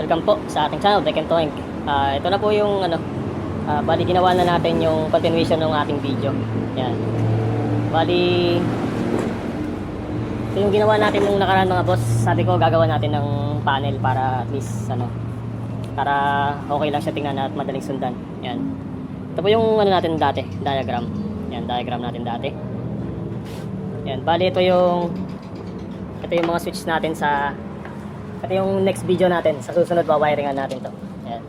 Welcome po sa ating channel, Tech and Toink. Ah, ito na po yung ano, ah, bali ginawa na natin yung continuation ng ating video. Yan. Bali ito yung ginawa natin nung nakaraan mga boss. Sabi ko gagawa natin ng panel para at least ano para okay lang siya tingnan at madaling sundan. Yan. Ito po yung ano natin dati, diagram. Yan, diagram natin dati. Yan, bali ito yung ito yung mga switch natin sa ito yung next video natin. Sa susunod, wawiringan natin to. Ayan.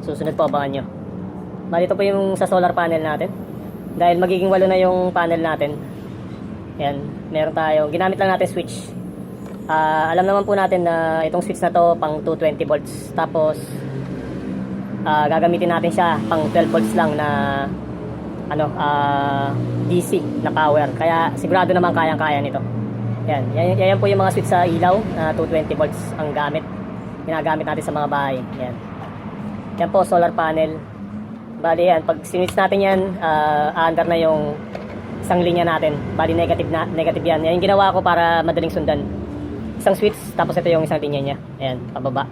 Susunod po, abangan nyo. Bali, po yung sa solar panel natin. Dahil magiging walo na yung panel natin. Ayan. Meron tayo. Ginamit lang natin switch. Ah, alam naman po natin na itong switch na to pang 220 volts. Tapos, ah, gagamitin natin siya pang 12 volts lang na ano, ah, DC na power. Kaya sigurado naman kayang-kaya nito. Yan, yan, yan po yung mga switch sa ilaw na 220 volts ang gamit. Ginagamit natin sa mga bahay. Yan. Yan po, solar panel. Bali yan, pag sinwitch natin yan, ah, under na yung isang linya natin. Bali negative na negative yan. Yan yung ginawa ko para madaling sundan. Isang switch, tapos ito yung isang linya niya. Ayan, pababa.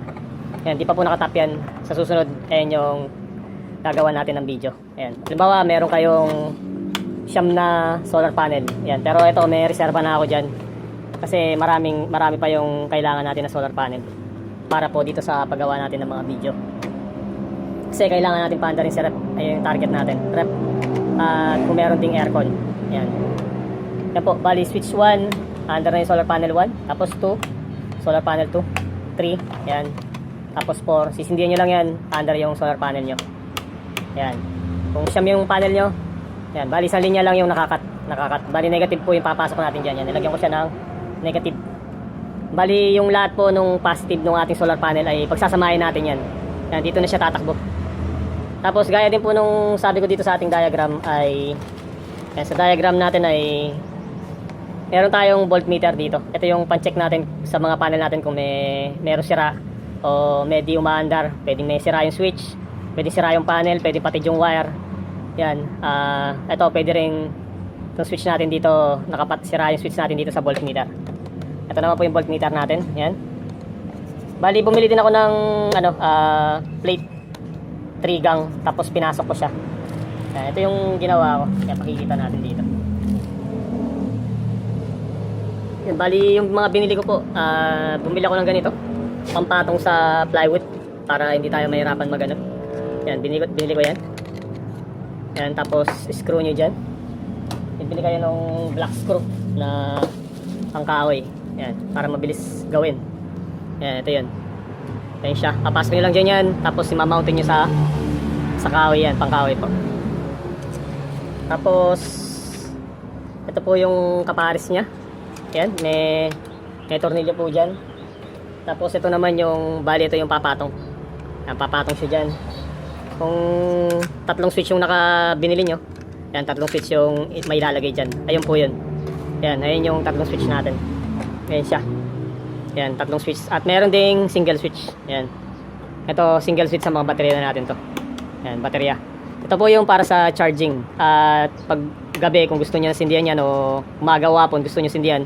Ayan, di pa po nakatap yan. Sa susunod, ayan yung gagawa natin ng video. Ayan. Halimbawa, meron kayong siyam na solar panel. Ayan, pero ito, may reserva na ako dyan. Kasi maraming marami pa yung kailangan natin na solar panel para po dito sa paggawa natin ng mga video. Kasi kailangan natin paanda rin sa rep. Ayun yung target natin. Rep. At kung meron ding aircon. Yan. Yan po. Bali switch 1. Under na yung solar panel 1. Tapos 2. Solar panel 2. 3. Yan. Tapos 4. Sisindihan nyo lang yan. Under yung solar panel nyo. Yan. Kung siyam yung panel nyo. Yan. Bali isang linya lang yung nakakat. Nakakat. Bali negative po yung papasok natin dyan. Yan. Nilagyan ko siya ng negative. Bali, yung lahat po nung positive ng ating solar panel ay pagsasamahin natin yan. Yan, dito na siya tatakbo. Tapos, gaya din po nung sabi ko dito sa ating diagram ay yan, sa diagram natin ay meron tayong voltmeter dito. Ito yung pan-check natin sa mga panel natin kung may meron sira o di umaandar. Pwedeng may sira yung switch, pwedeng sira yung panel, pwedeng pati yung wire. Yan, ah ito pwede rin itong switch natin dito, nakapat sira yung switch natin dito sa voltmeter. Ito naman po yung voltmeter natin. Yan. Bali, bumili din ako ng ano, ah, plate 3 gang tapos pinasok ko siya. Yan, ito yung ginawa ko. Kaya pakikita natin dito. Yan, bali yung mga binili ko po, ah, bumili ako ng ganito. Pampatong sa plywood para hindi tayo mahirapan magano. Yan, binili ko, binili ko yan. Yan, tapos screw nyo dyan. Bibili kayo ng black screw na pangkahoy. Yan, para mabilis gawin. Yan, ito yun. Yan siya. Papasok nyo lang dyan yan. Tapos imamountin nyo sa sa kahoy yan, pangkahoy po. Tapos ito po yung kapares niya. Yan, may may tornilyo po dyan. Tapos ito naman yung, bali ito yung papatong. Yan, papatong siya dyan. Kung tatlong switch yung naka binili nyo, yan, tatlong switch yung may ilalagay dyan. Ayun po yun. Yan, ayun yung tatlong switch natin. Ayan siya. Yan, tatlong switch. At meron ding single switch. Yan. Ito, single switch sa mga baterya na natin to. Yan, baterya. Ito po yung para sa charging. At pag gabi, kung gusto niya sindihan yan o umaga o hapon, gusto niya sindihan.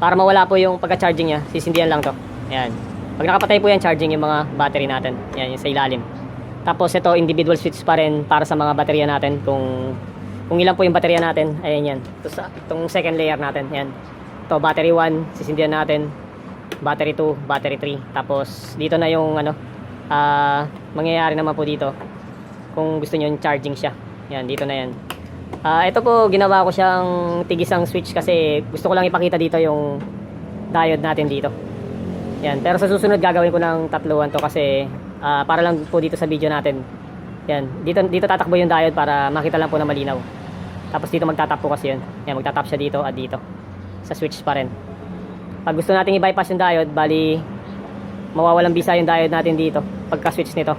Para mawala po yung pagka-charging niya, sisindihan lang to. Yan. Pag nakapatay po yan, charging yung mga battery natin. Yan, yung sa ilalim. Tapos ito, individual switch pa rin para sa mga baterya natin. Kung kung ilan po yung baterya natin, ayan yan. Ito sa, itong second layer natin, yan. Ito, battery 1, sisindihan natin. Battery 2, battery 3. Tapos, dito na yung, ano, ah, mangyayari naman po dito. Kung gusto nyo yung charging siya. Yan, dito na yan. Ah, ito po, ginawa ko siyang tigisang switch kasi gusto ko lang ipakita dito yung diode natin dito. Yan, pero sa susunod gagawin ko ng tatluan to kasi ah, para lang po dito sa video natin. Yan, dito dito tatakbo yung diode para makita lang po na malinaw. Tapos dito magtatap po kasi yun. Yan, magtatap siya dito at dito. Sa switch pa rin. Pag gusto nating i-bypass yung diode, bali mawawalang bisa yung diode natin dito pagka-switch nito.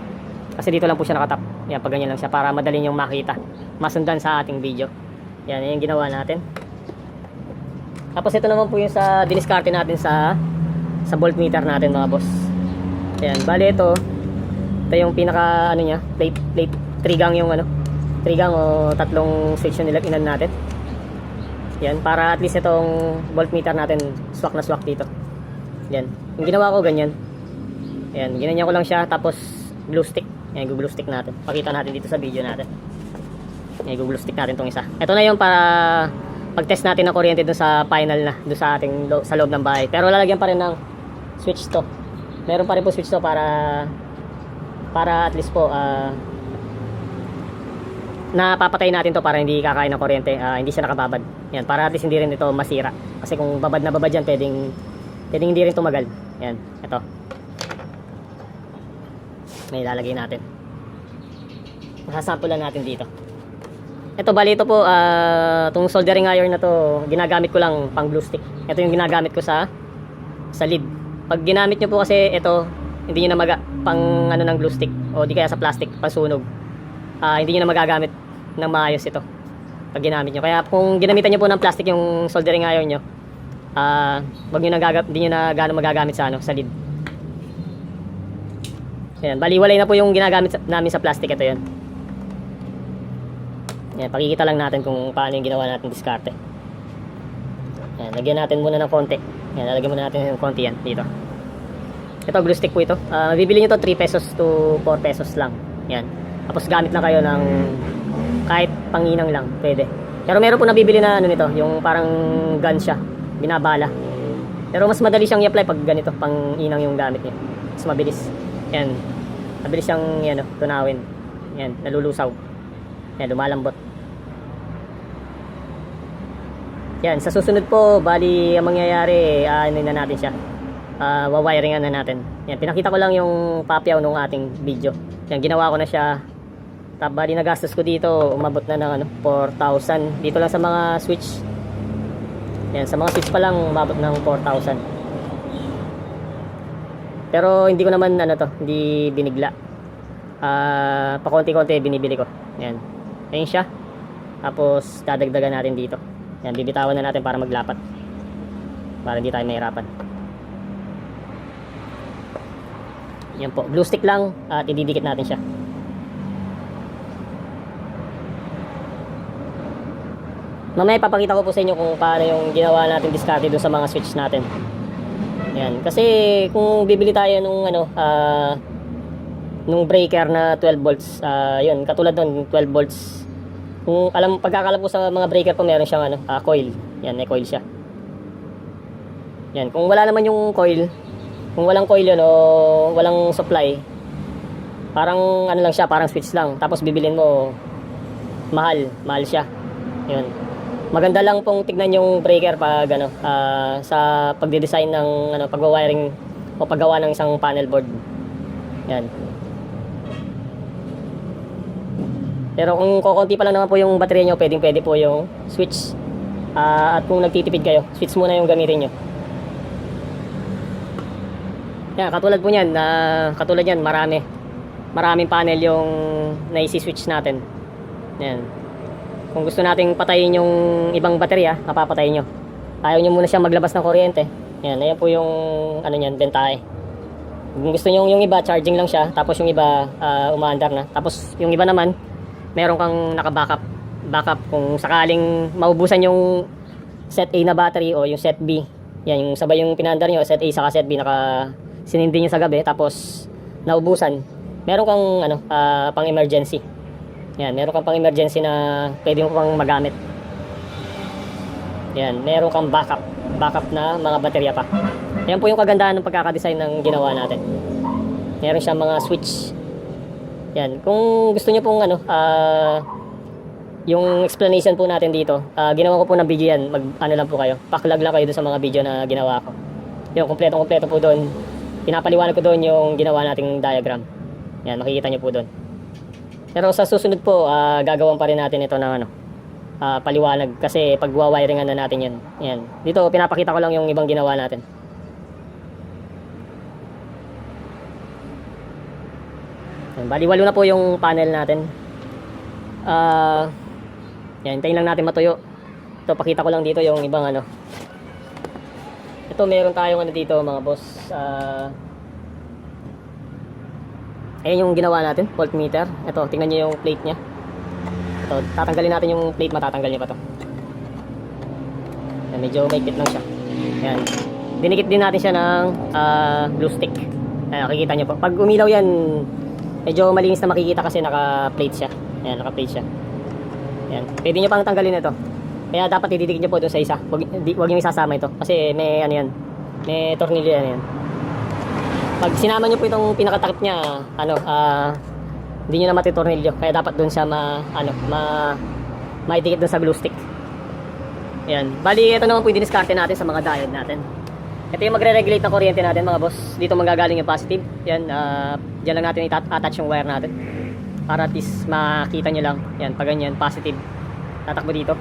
Kasi dito lang po siya nakatap. Yan, pag ganyan lang siya para madali yung makita. Masundan sa ating video. Yan, yung ginawa natin. Tapos ito naman po yung sa diniskarte natin sa sa voltmeter natin mga boss. Yan, bali ito. Ito yung pinaka ano niya, plate plate 3 gang yung ano. 3 gang o tatlong switch yung nila inan natin. Yan, para at least itong voltmeter natin swak na swak dito. Yan. Yung ginawa ko ganyan. Ayan, ginanyan ko lang siya tapos glue stick. Ayan, glue stick natin. Pakita natin dito sa video natin. Ayan, glue stick natin tong isa. Ito na yung para pag-test natin ng kuryente dun sa final na, dun sa ating lo- sa loob ng bahay. Pero lalagyan pa rin ng switch to. Meron pa rin po switch to para para at least po ah napapatay natin to para hindi kakain ng kuryente, ah, hindi siya nakababad. Yan, para at least hindi rin ito masira. Kasi kung babad na babad yan, pwedeng, pwedeng hindi rin tumagal. Yan, ito. May ilalagay natin. Masasample lang natin dito. Ito bali ito po, ah, tong soldering iron na to, ginagamit ko lang pang glue stick. Ito yung ginagamit ko sa sa lid. Pag ginamit nyo po kasi ito, hindi nyo na maga, pang ano ng glue stick o di kaya sa plastic, pasunog. Ah, hindi nyo na magagamit ng maayos ito pag ginamit nyo. Kaya kung ginamitan nyo po ng plastic yung soldering iron nyo, ah, wag nyo na gagam- hindi nyo na gaano magagamit sa ano, sa lid. Ayan, baliwalay na po yung ginagamit sa- namin sa plastic ito 'yon. Ayan, pakikita lang natin kung paano yung ginawa natin diskarte. Ayan, lagyan natin muna ng konti. Ayan, lalagyan muna natin ng konti yan dito. Ito, glue stick po ito. Ah, bibili nyo to 3 pesos to 4 pesos lang. Yan. Tapos gamit lang kayo ng kahit panginang lang, pwede. Pero meron po nabibili na ano nito, yung parang gun siya, binabala. Pero mas madali siyang i-apply pag ganito, pang inang yung gamit niya. Mas mabilis. Yan. Mabilis siyang yan, oh, tunawin. Yan, nalulusaw. Yan, lumalambot. Yan, sa susunod po, bali ang mangyayari, uh, ano na natin siya. Uh, wawiringan na natin. Yan, pinakita ko lang yung papyaw nung ating video. Yan, ginawa ko na siya. Bali nagastos ko dito, umabot na ng ano, 4,000. Dito lang sa mga switch. Yan, sa mga switch pa lang, umabot ng 4,000. Pero hindi ko naman ano to, hindi binigla. Ah, pa konti-konti binibili ko. Yan. Ayun siya. Tapos dadagdagan natin dito. Yan, bibitawan na natin para maglapat. Para hindi tayo mahirapan. Yan po, glue stick lang at ididikit natin siya. Mamaya ipapakita ko po sa inyo kung paano yung ginawa natin discarte dun sa mga switch natin. Yan, kasi kung bibili tayo nung ano, ah nung breaker na 12 volts, ah yun, katulad nun, 12 volts. Kung alam, pagkakalam po sa mga breaker po, meron siyang ano, ah, coil. Yan, may coil siya. Yan, kung wala naman yung coil, kung walang coil yun o walang supply, parang ano lang siya, parang switch lang. Tapos bibilin mo, mahal, mahal siya. Yun. Maganda lang pong tignan yung breaker pag ano, ah, sa pagde-design ng ano, pagwa-wiring o paggawa ng isang panel board. Yan. Pero kung kokonti pa lang naman po yung baterya nyo, pwedeng pwede po yung switch. Ah, at kung nagtitipid kayo, switch muna yung gamitin nyo. Yan, katulad po niyan, na katulad yan, marami. Maraming panel yung naisi-switch natin. Yan. Kung gusto nating patayin yung ibang baterya, napapatay nyo. Ayaw nyo muna siyang maglabas ng kuryente. Yan, ayan po yung ano niyan, bentahe. Kung gusto nyo yung iba, charging lang siya. Tapos yung iba, uh, umaandar na. Tapos yung iba naman, meron kang naka-backup. Backup kung sakaling maubusan yung set A na battery o yung set B. Yan, yung sabay yung pinandar nyo, set A saka set B, naka sinindi nyo sa gabi. Tapos naubusan. Meron kang ano, ah, pang emergency. Yan, meron kang pang emergency na pwede mo pang magamit. Yan, meron kang backup. Backup na mga baterya pa. Yan po yung kagandahan ng pagkakadesign ng ginawa natin. Meron siyang mga switch. Yan, kung gusto niyo pong ano, ah yung explanation po natin dito, ah, ginawa ko po ng video yan, mag ano lang po kayo, paklag lang kayo sa mga video na ginawa ko. Yung kompleto po doon, pinapaliwanag ko doon yung ginawa nating diagram. Yan, makikita niyo po doon. Pero sa susunod po, ah, gagawan pa rin natin ito ng ano, ah, paliwanag kasi pagwa-wiringan na natin yan. Yan. Dito pinapakita ko lang yung ibang ginawa natin. Yan, bali na po yung panel natin. Ah, yan, hintayin lang natin matuyo. Ito, pakita ko lang dito yung ibang ano. Ito, meron tayong ano dito mga boss. Ah, Ayan yung ginawa natin, voltmeter. Ito, tingnan nyo yung plate niya. Ito, tatanggalin natin yung plate, matatanggal niya pa to. Ayan, medyo maikit lang siya. Ayan. Dinikit din natin siya ng ah, glue stick. Ayan, makikita nyo po. Pag umilaw yan, medyo malinis na makikita kasi naka-plate siya. Ayan, naka-plate siya. Ayan. Pwede nyo pang tanggalin ito. Kaya dapat ididikit nyo po doon sa isa. Huwag, di, huwag nyo isasama ito. Kasi may ano yan. May tornilyo yan. yan. Pag sinama nyo po itong pinakatakip niya, ano, ah, hindi nyo na matitornilyo. Kaya dapat doon siya ma, ano, ma, maidikit doon sa glue stick. Ayan. Bali, ito naman po yung diniskarte natin sa mga diode natin. Ito yung magre-regulate ng kuryente natin mga boss. Dito manggagaling yung positive. Yan, ah, dyan lang natin i-attach yung wire natin. Para at least makita nyo lang. Yan, pag ganyan, positive. Tatakbo dito.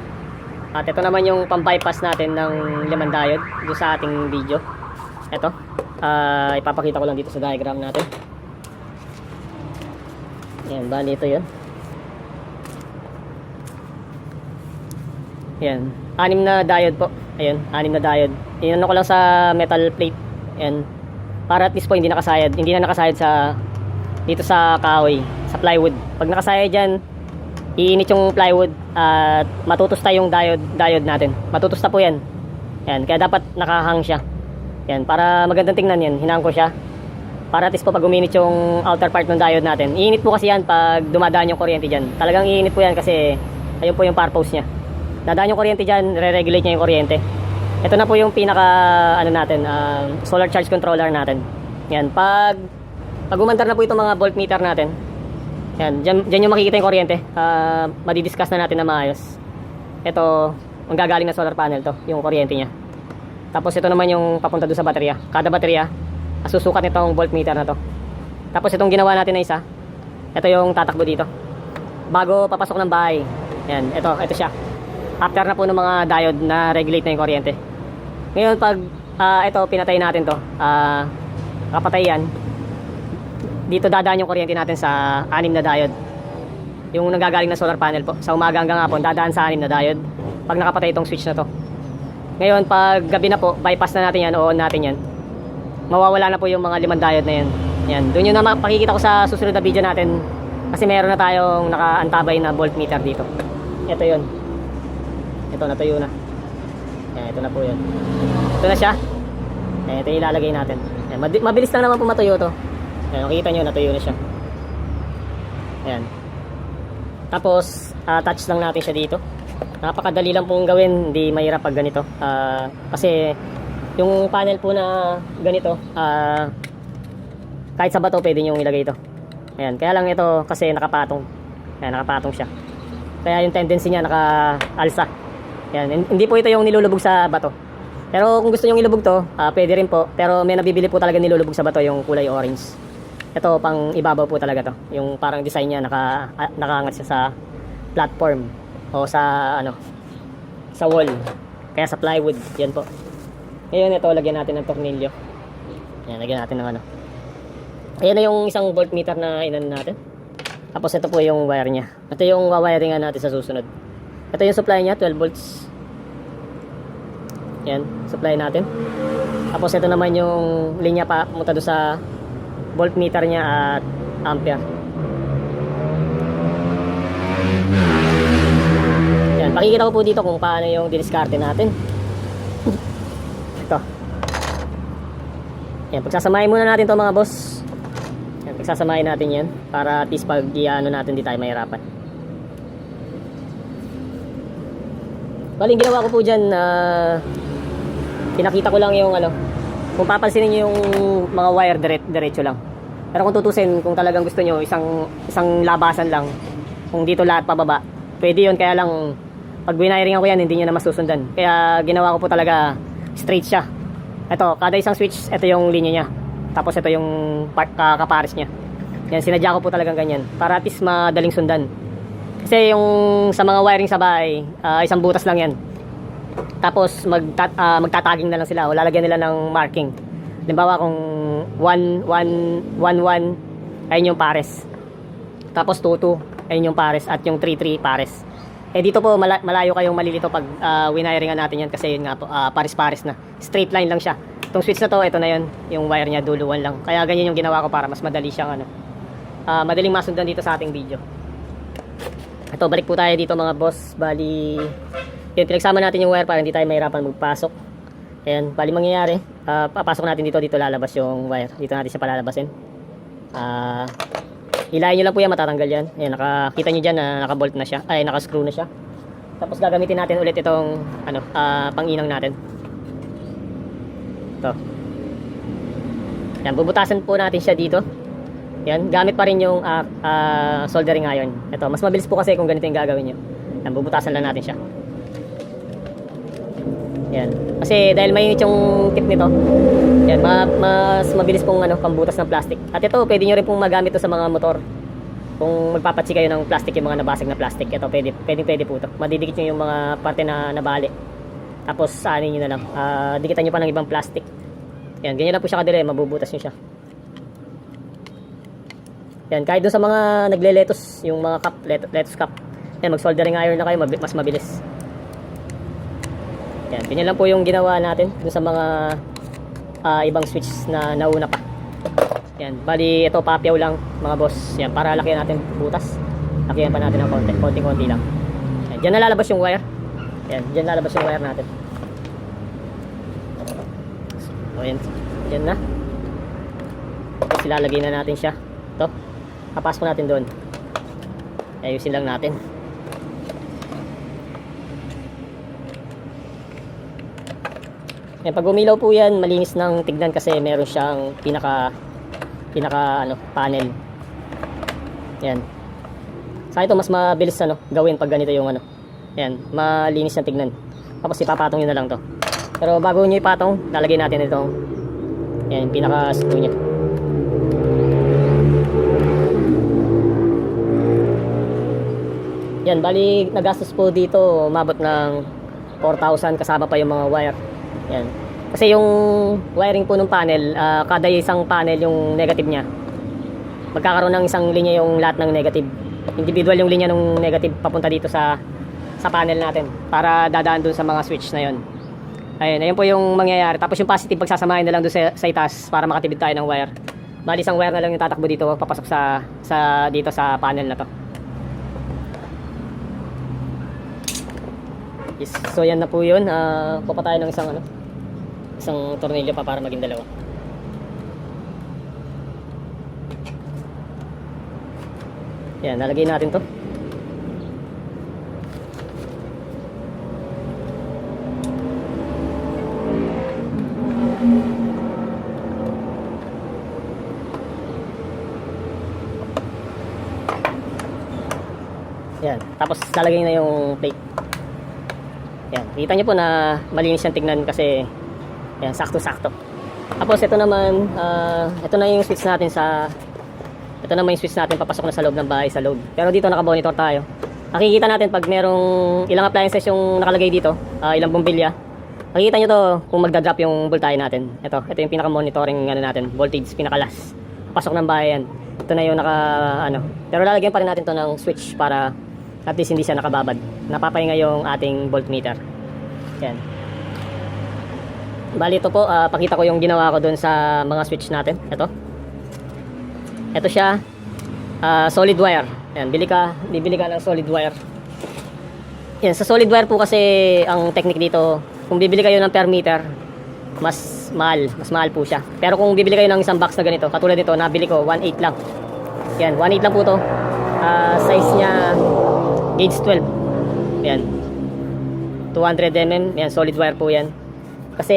At ito naman yung pang-bypass natin ng limang diode doon sa ating video. Ito. Ah, ipapakita ko lang dito sa diagram natin. Yan, bali ito yun. Yan. Anim na diode po. Ayun, anim na diode. Inano ko lang sa metal plate. Yan. Para at least po hindi nakasayad. Hindi na nakasayad sa dito sa kahoy, sa plywood. Pag nakasayad dyan, iinit yung plywood at matutusta yung diode, diode natin. Matutusta po yan. Yan. Kaya dapat nakahang siya. Yan. Para magandang tingnan yan. Hinang ko siya. Para at least po pag uminit yung outer part ng diode natin. Iinit po kasi yan pag dumadaan yung kuryente dyan. Talagang iinit po yan kasi ayun po yung purpose niya. Dadaan yung kuryente dyan, re-regulate niya yung kuryente. Ito na po yung pinaka ano natin, ah, solar charge controller natin. Yan, pag pag umandar na po itong mga voltmeter natin. Yan, dyan, dyan yung makikita yung kuryente. Ah, madidiscuss na natin na maayos. Ito, ang gagaling na solar panel to, yung kuryente niya. Tapos ito naman yung papunta doon sa baterya. Kada baterya, asusukat nitong voltmeter na to. Tapos itong ginawa natin na isa, ito yung tatakbo dito. Bago papasok ng bahay. Yan, ito, ito siya. After na po ng mga diode na regulate na yung kuryente. Ngayon pag ah, ito pinatay natin to, ah kapatay yan. Dito dadaan yung kuryente natin sa anim na diode. Yung nanggagaling na solar panel po. Sa umaga hanggang hapon dadaan sa anim na diode. Pag nakapatay itong switch na to. Ngayon pag gabi na po, bypass na natin yan, o on natin yan. Mawawala na po yung mga limang diode na yan. Yan, doon yun na makikita ko sa susunod na video natin kasi meron na tayong nakaantabay na voltmeter dito. Ito yun. Ito, natuyo na. Yan, ito na po yun. Ito na siya. Yan, ito yung ilalagay natin. Yan, mabilis lang naman po matuyo to. Yan, makikita nyo, natuyo na siya. Yan. Tapos, ah, touch lang natin siya dito. Napakadali lang pong gawin, hindi mahirap pag ganito. Ah, kasi, yung panel po na ganito, ah, kahit sa bato pwede nyo ilagay ito. Ayan, kaya lang ito kasi nakapatong. Ayan, nakapatong siya. Kaya yung tendency niya naka-alsa. Yan, hin- hindi po ito yung nilulubog sa bato. Pero kung gusto niyo ilubog to, ah, pwede rin po. Pero may nabibili po talaga nilulubog sa bato yung kulay orange. Ito pang ibabaw po talaga to. Yung parang design niya naka nakaangat siya sa platform o sa ano sa wall. Kaya sa plywood, yan po. Ngayon ito lagyan natin ng tornilyo. Yan, lagyan natin ng ano. Ayan na yung isang voltmeter na inan natin. Tapos ito po yung wire niya. Ito yung wawiringan natin sa susunod. Ito yung supply niya, 12 volts. Yan, supply natin. Tapos ito naman yung linya pa pumunta doon sa voltmeter niya at ampere. Yan, pakikita ko po dito kung paano yung diniskarte natin. Ito. Yan, pagsasamahin muna natin to mga boss. Yan, pagsasamahin natin yan para at least pag i-ano natin di tayo mahirapan. Bali, ginawa ko po dyan na pinakita ko lang yung ano, kung papansinin niyo yung mga wire direct, diretso lang. Pero kung tutusin, kung talagang gusto nyo, isang, isang labasan lang, kung dito lahat pababa, pwede yun, kaya lang, pag winiringan ko yan, hindi nyo na masusundan. Kaya ginawa ko po talaga straight siya. Ito, kada isang switch, ito yung linya niya. Tapos ito yung part, kakapares niya. Yan, sinadya ko po talagang ganyan. Para at least madaling sundan. Kasi yung sa mga wiring sa bahay, ah, isang butas lang yan. Tapos magtat ah, magtataging na lang sila o lalagyan nila ng marking. Halimbawa kung 1 1 1 1 ayun yung pares. Tapos 2 2 ayun yung pares at yung 3 3 pares. Eh dito po mala- malayo kayong malilito pag uh, winiringan natin yan kasi yun nga po ah, pares-pares na. Straight line lang siya. Itong switch na to, ito na yun. Yung wire niya duluan lang. Kaya ganyan yung ginawa ko para mas madali siyang ano. ah, madaling masundan dito sa ating video. Ito, balik po tayo dito mga boss. Bali, yun, pinagsama natin yung wire para hindi tayo mahirapan magpasok. Ayan, bali mangyayari, ah, papasok natin dito, dito lalabas yung wire. Dito natin siya palalabasin. Ah, hilahin nyo lang po yan, matatanggal yan. Ayan, nakakita nyo dyan na nakabolt na siya, ay nakascrew na siya. Tapos gagamitin natin ulit itong ano, ah, panginang natin. Ito. Yan, bubutasan po natin siya dito. Yan, gamit pa rin yung ah, ah, soldering iron. Ito, mas mabilis po kasi kung ganito yung gagawin nyo. Yan, bubutasan lang natin siya. Yan. Kasi dahil mainit yung tip nito, yan, ma- mas mabilis pong ano, pambutas ng plastic. At ito, pwede nyo rin pong magamit to sa mga motor. Kung magpapatsi kayo ng plastic, yung mga nabasag na plastic, ito, pwede, pwede, pwede po to. Madidikit nyo yung mga parte na nabali. Tapos, saanin nyo na lang. Ah, dikitan nyo pa ng ibang plastic. Yan, ganyan lang po siya kadali, mabubutas nyo siya. Yan, kahit dun sa mga nagle-lettuce, yung mga cup, let- lettuce cup. Yan, mag-soldering iron na kayo, mas mabilis. Yan, ganyan lang po yung ginawa natin dun sa mga ah, ibang switch na nauna pa. Yan, bali ito papyaw lang mga boss. Yan, para lakihan natin butas. Lakihan pa natin ng konti, konti-konti lang. Yan, dyan nalalabas yung wire. Yan, dyan lalabas yung wire natin. So, yan, yan na. Tapos ilalagay na natin siya. Ito, kapasok natin doon. Ayusin lang natin. Yan, pag umilaw po yan, malinis ng tignan kasi meron siyang pinaka pinaka ano, panel. Yan. Sa ito mas mabilis ano, gawin pag ganito yung ano. Yan, malinis ng tignan. Tapos ipapatong nyo na lang to. Pero bago nyo ipatong, lalagay natin itong yan, pinaka screw niya. Yan, bali nagastos po dito, umabot ng 4,000 kasama pa yung mga wire. Yan. Kasi yung wiring po ng panel, ah, kada isang panel yung negative niya. Magkakaroon ng isang linya yung lahat ng negative. Individual yung linya ng negative papunta dito sa sa panel natin para dadaan dun sa mga switch na yon. Ayun, ayun po yung mangyayari. Tapos yung positive pagsasamahin na lang doon sa, sa itas para makatibid tayo ng wire. Bali isang wire na lang yung tatakbo dito papasok sa sa dito sa panel na to. Yes. So yan na po yun. Uh, kuha pa tayo ng isang ano, isang tornilyo pa para maging dalawa. Yan, nalagay natin to. Yan, tapos lalagay na yung plate. Yan, kita nyo po na malinis yung tignan kasi yan, sakto-sakto. Tapos ito naman, ah, ito na yung switch natin sa ito naman yung switch natin papasok na sa loob ng bahay sa load. Pero dito naka-monitor tayo. Nakikita natin pag merong ilang appliances yung nakalagay dito, ah, ilang bombilya. Makikita nyo to kung magda-drop yung voltahe natin. Ito, ito yung pinaka-monitoring ano natin, voltage, pinaka-last. Pasok ng bahay yan. Ito na yung naka, ano. Pero lalagyan pa rin natin to ng switch para at least hindi siya nakababad. Napapahinga yung ating voltmeter. Yan. Bali ito po, ah, pakita ko yung ginawa ko dun sa mga switch natin. Ito. Ito siya, ah, solid wire. Yan, bili ka, bibili ka ng solid wire. Yan, sa solid wire po kasi ang technique dito, kung bibili kayo ng per meter, mas mahal, mas mahal po siya. Pero kung bibili kayo ng isang box na ganito, katulad nito, nabili ko 1.8 lang. Yan, 1.8 lang po to. Ah, size niya gauge 12. Yan. 200 mm, yan solid wire po yan. Kasi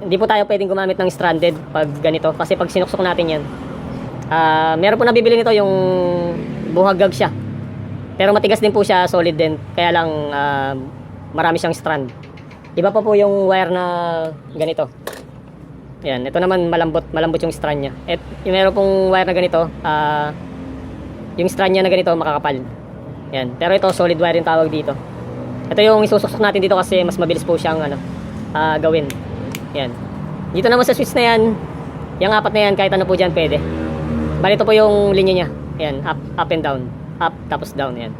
hindi po tayo pwedeng gumamit ng stranded pag ganito kasi pag sinuksok natin yan. Ah, meron po nabibili nito yung buhagag siya. Pero matigas din po siya, solid din. Kaya lang ah, marami siyang strand. Iba pa po yung wire na ganito. Yan, ito naman malambot, malambot yung strand niya. Et, yung meron pong wire na ganito, ah yung strand niya na ganito makakapal. Yan. Pero ito solid wire yung tawag dito. Ito yung isususok natin dito kasi mas mabilis po siyang ano, ah, gawin. Yan. Dito naman sa switch na yan, yung apat na yan kahit ano po diyan pwede. Bali ito po yung linya niya. Yan, up, up and down. Up, tapos down. Yan.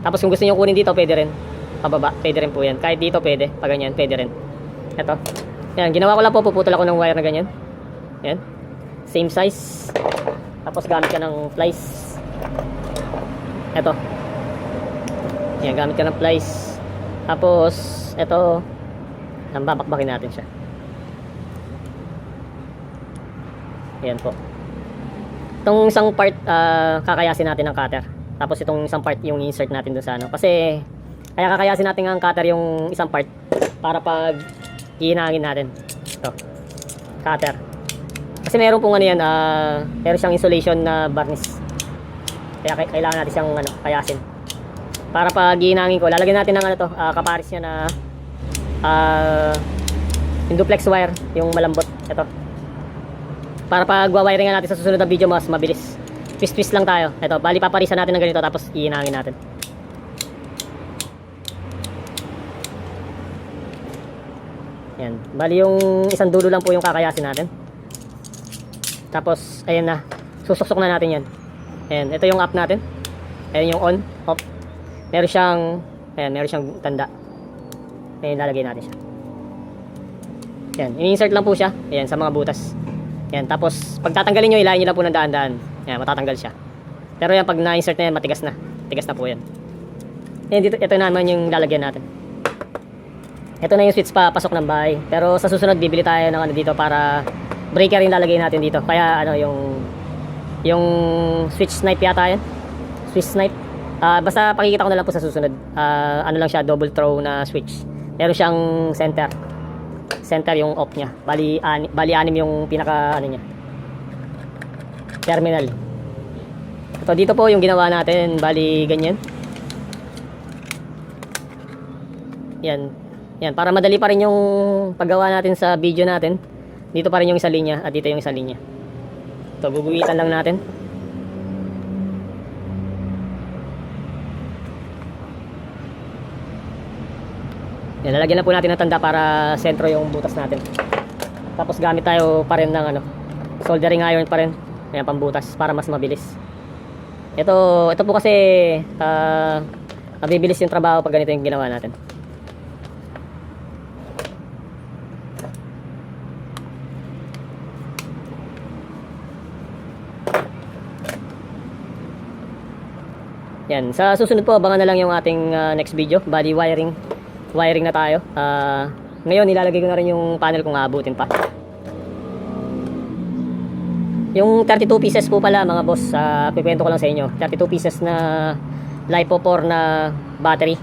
Tapos kung gusto niyo kunin dito, pwede rin. Pababa, pwede rin po yan. Kahit dito pwede, pag ganyan, pwede rin. Ito. Yan, ginawa ko lang po, puputol ako ng wire na ganyan. Yan. Same size. Tapos gamit ka ng plies. Ito. Yan, gamit ka ng plies. Tapos, ito, ang natin siya. Ayan po. Itong isang part, uh, kakayasin natin ng cutter. Tapos itong isang part yung insert natin dun sa ano. Kasi, kaya kakayasin natin ang cutter yung isang part para pag hihinangin natin. Ito. Cutter. Kasi meron pong ano yan, uh, meron siyang insulation na varnish. Kaya kailangan natin siyang ano, kayasin. Para pag hihinangin ko, lalagyan natin ng ano to, ah, uh, kaparis niya na ah, yung duplex wire, yung malambot. Ito. Para pag wawiringan natin sa susunod na video, mas mabilis. Twist-twist lang tayo. Ito, bali paparisan natin ng ganito tapos iinangin natin. Yan. Bali yung isang dulo lang po yung kakayasin natin. Tapos, ayan na. Susuksok na natin yan. Ayan, ito yung up natin. Ayan yung on, off. Meron siyang, ayan, meron siyang tanda. Ayan, lalagay natin siya. Ayan, ini-insert lang po siya. Ayan, sa mga butas. Ayan, tapos, pag tatanggalin nyo, ilahin nyo lang po ng daan-daan. Ayan, matatanggal siya. Pero yan, pag na-insert na yan, matigas na. Tigas na po yan. Ayan, dito, ito naman yung lalagyan natin. Ito na yung switch pa pasok ng bahay. Pero sa susunod bibili tayo ng ano dito para breaker yung lalagay natin dito. Kaya ano yung yung switch snipe yata yan. Switch snipe. Ah, basta pakikita ko na lang po sa susunod. Ah, ano lang siya double throw na switch. Meron siyang center. Center yung off niya. Bali ani, bali anim yung pinaka ano niya. Terminal. Ito dito po yung ginawa natin. Bali ganyan. Yan. Yan, para madali pa rin yung paggawa natin sa video natin. Dito pa rin yung isang linya at dito yung isang linya. Ito, guguhitan lang natin. Yan, lalagyan na po natin ng tanda para sentro yung butas natin. Tapos gamit tayo pa rin ng ano, soldering iron pa rin. Ayan, pambutas para mas mabilis. Ito, ito po kasi ah, mabibilis yung trabaho pag ganito yung ginawa natin. Yan, sa susunod po abangan na lang yung ating ah, next video, body wiring. Wiring na tayo. Ah, ngayon nilalagay ko na rin yung panel kung aabutin pa. Yung 32 pieces po pala mga boss, uh, pikwento ko lang sa inyo. 32 pieces na LiPo 4 na battery.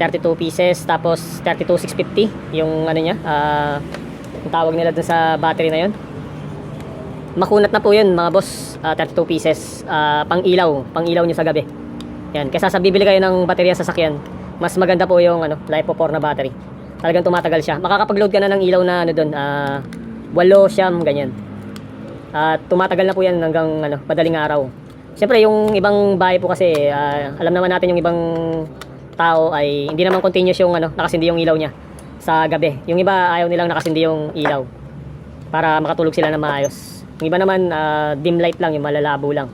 32 pieces tapos 32650 yung ano niya, ah, yung tawag nila dun sa battery na yon. Makunat na po yun mga boss, Ah, 32 pieces, Ah, pang ilaw, pang ilaw nyo sa gabi. Yan, kaysa sa bibili kayo ng baterya sa sakyan, mas maganda po yung ano, LiPo 4 na battery. Talagang tumatagal siya. Makakapag-load ka na ng ilaw na ano doon, ah, walo, siyam, ganyan. At tumatagal na po yan hanggang ano, madaling araw. Siyempre, yung ibang bahay po kasi, ah, alam naman natin yung ibang tao ay hindi naman continuous yung ano, nakasindi yung ilaw niya sa gabi. Yung iba ayaw nilang nakasindi yung ilaw para makatulog sila na maayos. Yung iba naman ah, dim light lang, yung malalabo lang.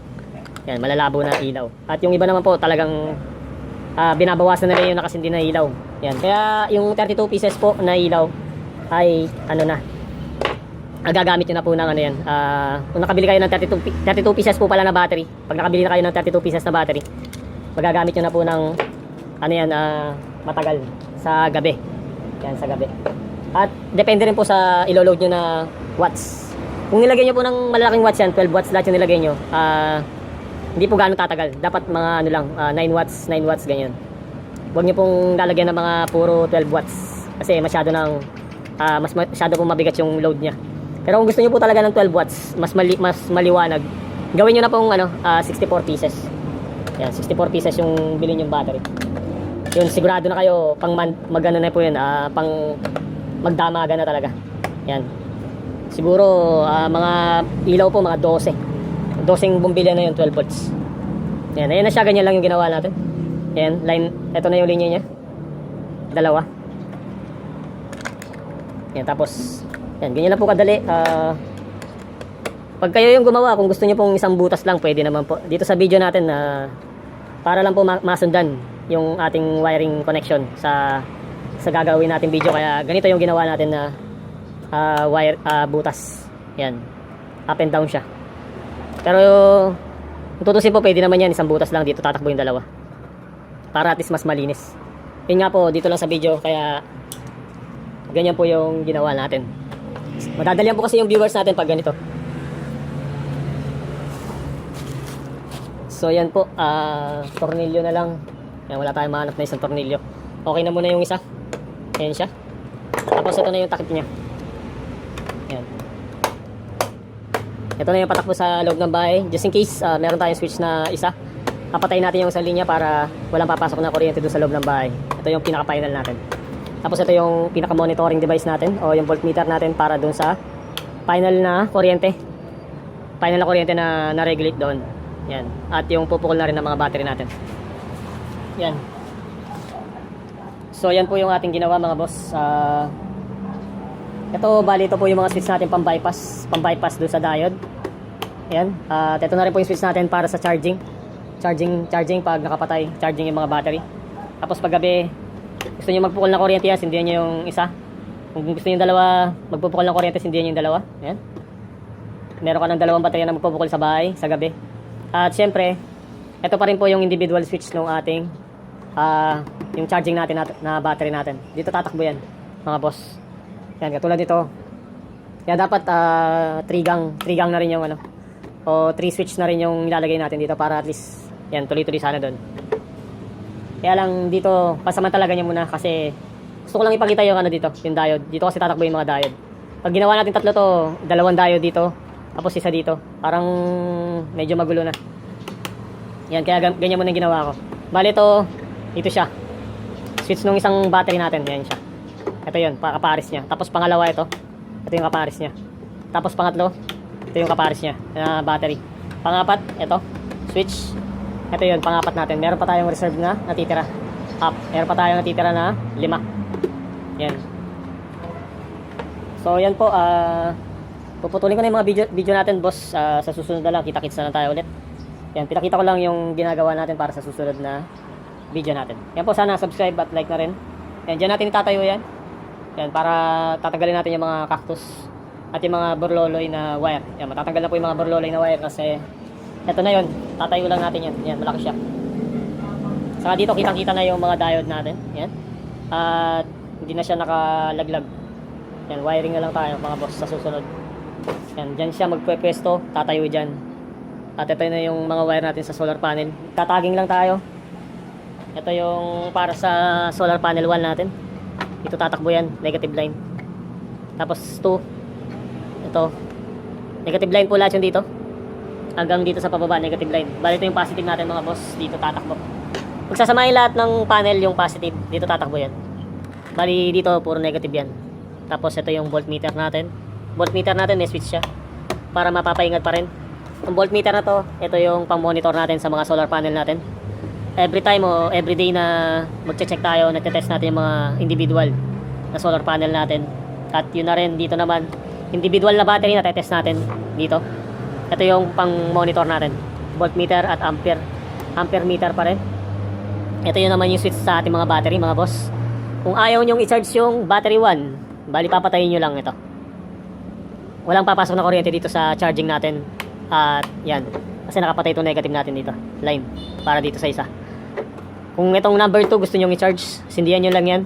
Yan, malalabo na ilaw. At yung iba naman po talagang ah, binabawasan nila yung nakasindi na ilaw. Yan. Kaya yung 32 pieces po na ilaw ay ano na, ah, gagamit nyo na po ng ano yan. Ah, kung nakabili kayo ng 32, pi- 32 pieces po pala na battery, pag nakabili na kayo ng 32 pieces na battery, magagamit nyo na po ng ano yan, ah, matagal sa gabi. Yan, sa gabi. At depende rin po sa ilo-load nyo na watts. Kung nilagay nyo po ng malalaking watts yan, 12 watts lahat yung nilagay nyo, ah, hindi po gaano tatagal. Dapat mga ano lang, ah, 9 watts, 9 watts, ganyan. Huwag nyo pong lalagyan ng mga puro 12 watts. Kasi masyado nang, ah, mas masyado pong mabigat yung load niya. Pero kung gusto nyo po talaga ng 12 watts, mas, mali, mas maliwanag, gawin nyo na pong ano, ah, 64 pieces. Yan, 64 pieces yung bilhin yung battery. Yun, sigurado na kayo, pang man, magano na po yun, ah, pang magdamaga na talaga. Yan. Siguro, ah, mga ilaw po, mga 12. 12 bumbilya na yun, 12 volts. Yan, ayan na siya, ganyan lang yung ginawa natin. Yan, line, ito na yung linya niya. Dalawa. Yan, tapos, yan, ganyan lang po kadali. Ah, pag kayo yung gumawa, kung gusto niyo pong isang butas lang, pwede naman po. Dito sa video natin, na para lang po ma- masundan yung ating wiring connection sa sa gagawin natin video. Kaya ganito yung ginawa natin na ah, wire ah, butas. Yan. Up and down siya. Pero tutusin po, pwede naman yan. Isang butas lang dito tatakbo yung dalawa. Para at least mas malinis. Yun nga po, dito lang sa video. Kaya ganyan po yung ginawa natin. Madadalian po kasi yung viewers natin pag ganito. So yan po, uh, tornilyo na lang. Yan, wala tayong mahanap na isang tornilyo. Okay na muna yung isa. Ayan siya. Tapos ito na yung takip niya. Ito na yung patakbo sa loob ng bahay. Just in case ah, meron tayong switch na isa. Papatayin natin yung isang linya para walang papasok na kuryente doon sa loob ng bahay. Ito yung pinaka-final natin. Tapos ito yung pinaka-monitoring device natin o yung voltmeter natin para doon sa final na kuryente. Final na kuryente na na-regulate doon. Yan. At yung pupukol na rin ng mga battery natin. Yan. So yan po yung ating ginawa mga boss. Ah, ito bali ito po yung mga switch natin pang bypass, pang bypass doon sa diode. Yan. At ito na rin po yung switch natin para sa charging. Charging, charging pag nakapatay, charging yung mga battery. Tapos pag gabi, gusto niyo magpukol ng kuryente yan, sindihan niyo yung isa. Kung gusto niyo yung dalawa, magpupukol ng kuryente, sindihan niyo yung dalawa. Yan. Meron ka ng dalawang baterya na magpupukol sa bahay, sa gabi. At syempre, ito pa rin po yung individual switch ng ating ah yung charging natin nat- na battery natin. Dito tatakbo yan, mga boss. Yan, katulad nito. Kaya dapat ah 3 gang, 3 gang na rin yung ano. O 3 switch na rin yung ilalagay natin dito para at least yan tuloy-tuloy sana doon. Kaya lang dito pasamantalagan niya muna kasi gusto ko lang ipakita yung ano dito, yung diode. Dito kasi tatakbo yung mga diode. Pag ginawa natin tatlo to, dalawang diode dito, tapos isa dito. Parang medyo magulo na. Yan, kaya gan- ganyan muna yung ginawa ko. Bali ito, ito siya. Switch nung isang battery natin, yan siya. Ito yun, pa- kapares niya. Tapos pangalawa ito, ito yung kapares niya. Tapos pangatlo, ito yung kapares niya, na battery. Pangapat, ito, switch. Ito yun, pangapat natin. Meron pa tayong reserve na natitira. Up. Meron pa tayong natitira na lima. Yan. So, yan po. ah puputulin ko na yung mga video, video natin, boss. Ah, sa susunod na lang, kita-kits na lang tayo ulit. Yan, pinakita ko lang yung ginagawa natin para sa susunod na video natin. Yan po, sana subscribe at like na rin. Yan, dyan natin itatayo yan. Yan, para tatanggalin natin yung mga cactus at yung mga burloloy na wire. Yan, matatanggal na po yung mga burloloy na wire kasi eto na yon tatayo lang natin yan. Yan, malaki siya. Saka dito, kitang-kita na yung mga diode natin. Yan. At hindi na siya nakalaglag. Yan, wiring na lang tayo mga boss sa susunod. Yan, dyan siya magpwesto, tatayo dyan. At ito na yung mga wire natin sa solar panel. Tataging lang tayo. Ito yung para sa solar panel 1 natin. Ito tatakbo yan, negative line. Tapos 2. Ito. Negative line po lahat yung dito. Hanggang dito sa pababa, negative line. Bali ito yung positive natin mga boss. Dito tatakbo. Pagsasamahin lahat ng panel yung positive, dito tatakbo yan. Bali dito, puro negative yan. Tapos ito yung voltmeter natin. Voltmeter natin, may switch siya. Para mapapaingat pa rin. Ang voltmeter na to, ito yung pang-monitor natin sa mga solar panel natin. Every time o every day na magche-check tayo, nagte-test natin yung mga individual na solar panel natin. At yun na rin, dito naman, individual na battery na test natin dito. Ito yung pang-monitor natin. Voltmeter at ampere. Ampere meter pa rin. Ito yun naman yung switch sa ating mga battery, mga boss. Kung ayaw nyong i-charge yung battery 1, bali papatayin nyo lang ito. Walang papasok na kuryente dito sa charging natin. At yan. Kasi nakapatay itong negative natin dito. Line. Para dito sa isa. Kung itong number 2 gusto nyong i-charge, sindihan nyo lang yan.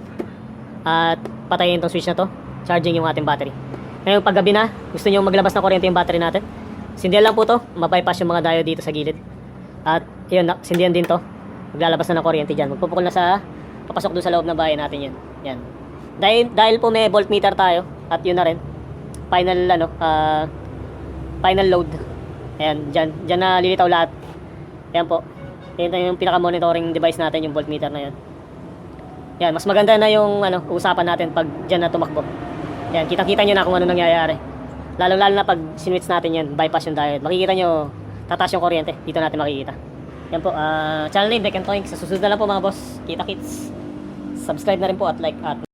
At patayin itong switch na to. Charging yung ating battery. Ngayon pag gabi na, gusto nyo maglabas ng kuryente yung battery natin. Sindihan lang po to. Mabypass yung mga diode dito sa gilid. At yun, sindihan din to. Maglalabas na ng kuryente dyan. Magpupukol na sa, papasok doon sa loob ng bahay natin yan. Yan. Dahil, dahil po may voltmeter tayo, at yun na rin, final, ano, ah, final load. Ayan, dyan, dyan na lilitaw lahat. Ayan po. Yan yung pinaka-monitoring device natin, yung voltmeter na yan. Yan, mas maganda na yung ano, usapan natin pag dyan na tumakbo. Yan, kita-kita nyo na kung ano nangyayari. Lalo-lalo na pag sinwitch natin yan, bypass yung diode. Makikita nyo, tataas yung kuryente. Dito natin makikita. Yan po, ah channel name, Deck and Toink. Sa susunod na lang po mga boss. Kita kits. Subscribe na rin po at like at